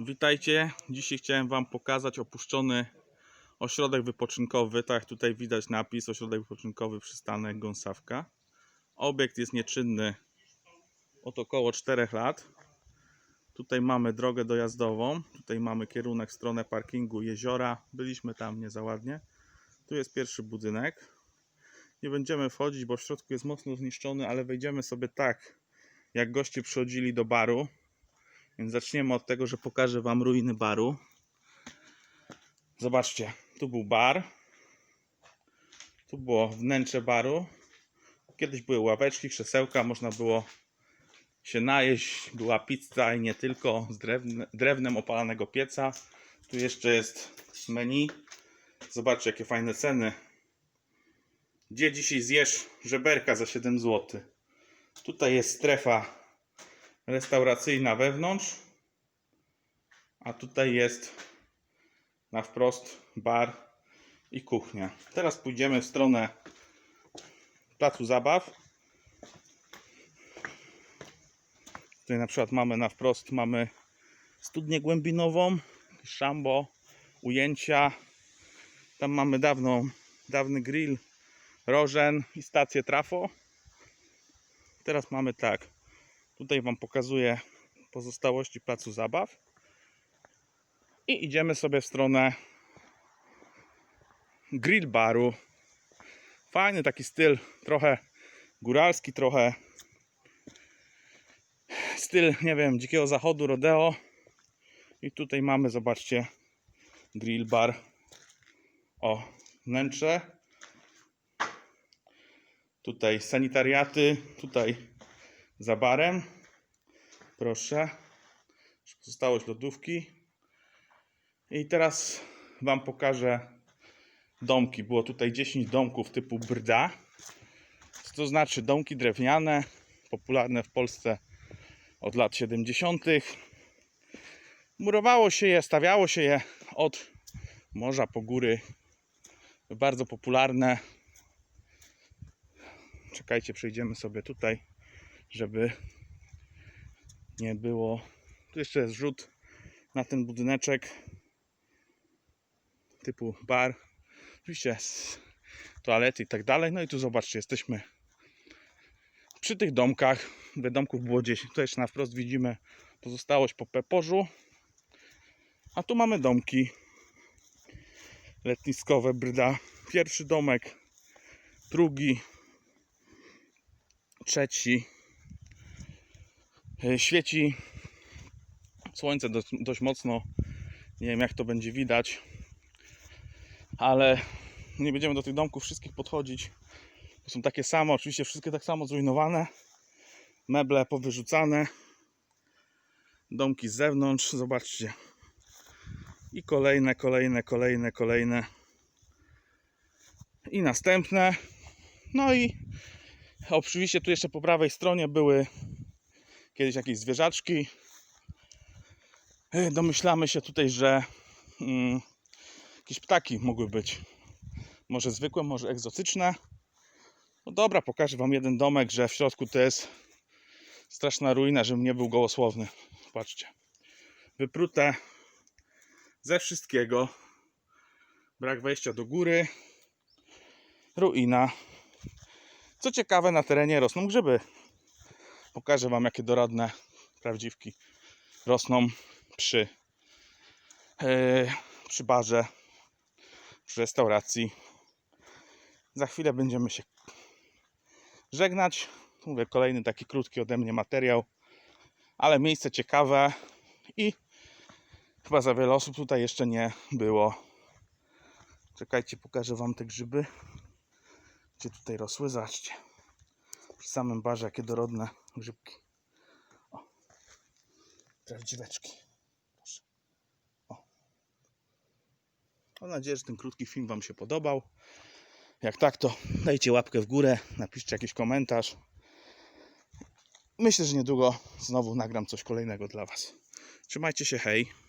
Witajcie. Dzisiaj chciałem Wam pokazać opuszczony ośrodek wypoczynkowy. Tak jak tutaj widać napis ośrodek wypoczynkowy przystanek Gąsawka. Obiekt jest nieczynny od około 4 lat. Tutaj mamy drogę dojazdową. Tutaj mamy kierunek w stronę parkingu jeziora. Byliśmy tam nie za ładnie. Tu jest pierwszy budynek. Nie będziemy wchodzić, bo w środku jest mocno zniszczony, ale wejdziemy sobie tak, jak goście przychodzili do baru. Więc zaczniemy od tego, że pokażę Wam ruiny baru. Zobaczcie, tu był bar. Tu było wnętrze baru. Kiedyś były ławeczki, krzesełka, można było się najeść. Była pizza i nie tylko z drewne, drewnem opalanego pieca. Tu jeszcze jest menu. Zobaczcie, jakie fajne ceny. Gdzie dzisiaj zjesz żeberka za 7 zł? Tutaj jest strefa restauracyjna wewnątrz, a tutaj jest na wprost bar i kuchnia. Teraz pójdziemy w stronę placu zabaw. Tutaj na przykład mamy na wprost mamy studnię głębinową, szambo, ujęcia. Tam mamy dawną, dawny grill, rożen i stację trafo. Teraz mamy tak. Tutaj Wam pokazuję pozostałości placu zabaw. I idziemy sobie w stronę grill baru. Fajny taki styl, trochę góralski, trochę styl, nie wiem, dzikiego zachodu, rodeo. I tutaj mamy, zobaczcie, grill bar. O, wnętrze. Tutaj sanitariaty, tutaj za barem. Proszę. Pozostałość lodówki. I teraz Wam pokażę domki. Było tutaj 10 domków typu brda. Co to znaczy domki drewniane, popularne w Polsce od lat 70. Murowało się je, stawiało się je od morza po góry. Bardzo popularne. Czekajcie, przejdziemy sobie tutaj żeby nie było. Tu jeszcze jest rzut na ten budyneczek typu bar. Oczywiście toalety i tak dalej. No i tu zobaczcie, jesteśmy przy tych domkach. Mówię, domków było 10. Tutaj jeszcze na wprost widzimy pozostałość po Peporzu. A tu mamy domki letniskowe Brda. Pierwszy domek, drugi, trzeci, Świeci słońce dość, dość mocno. Nie wiem, jak to będzie widać, ale nie będziemy do tych domków wszystkich podchodzić. Są takie same, oczywiście wszystkie tak samo zrujnowane. Meble powyrzucane. Domki z zewnątrz, zobaczcie. I kolejne, kolejne, kolejne, kolejne. I następne. No i oczywiście tu jeszcze po prawej stronie były kiedyś jakieś zwierzaczki. Domyślamy się tutaj, że mm, jakieś ptaki mogły być. Może zwykłe, może egzotyczne. No dobra, pokażę Wam jeden domek, że w środku to jest straszna ruina, żebym nie był gołosłowny. Patrzcie. Wyprute ze wszystkiego. Brak wejścia do góry. Ruina. Co ciekawe, na terenie rosną grzyby. Pokażę Wam, jakie dorodne prawdziwki rosną przy, e, przy barze, przy restauracji. Za chwilę będziemy się żegnać. Mówię, kolejny taki krótki ode mnie materiał, ale miejsce ciekawe i chyba za wiele osób tutaj jeszcze nie było. Czekajcie, pokażę Wam te grzyby, gdzie tutaj rosły. Zobaczcie przy samym barze, jakie dorodne grzybki. O, prawdziweczki. Proszę. O. Mam nadzieję, że ten krótki film Wam się podobał. Jak tak, to dajcie łapkę w górę, napiszcie jakiś komentarz. Myślę, że niedługo znowu nagram coś kolejnego dla Was. Trzymajcie się, hej.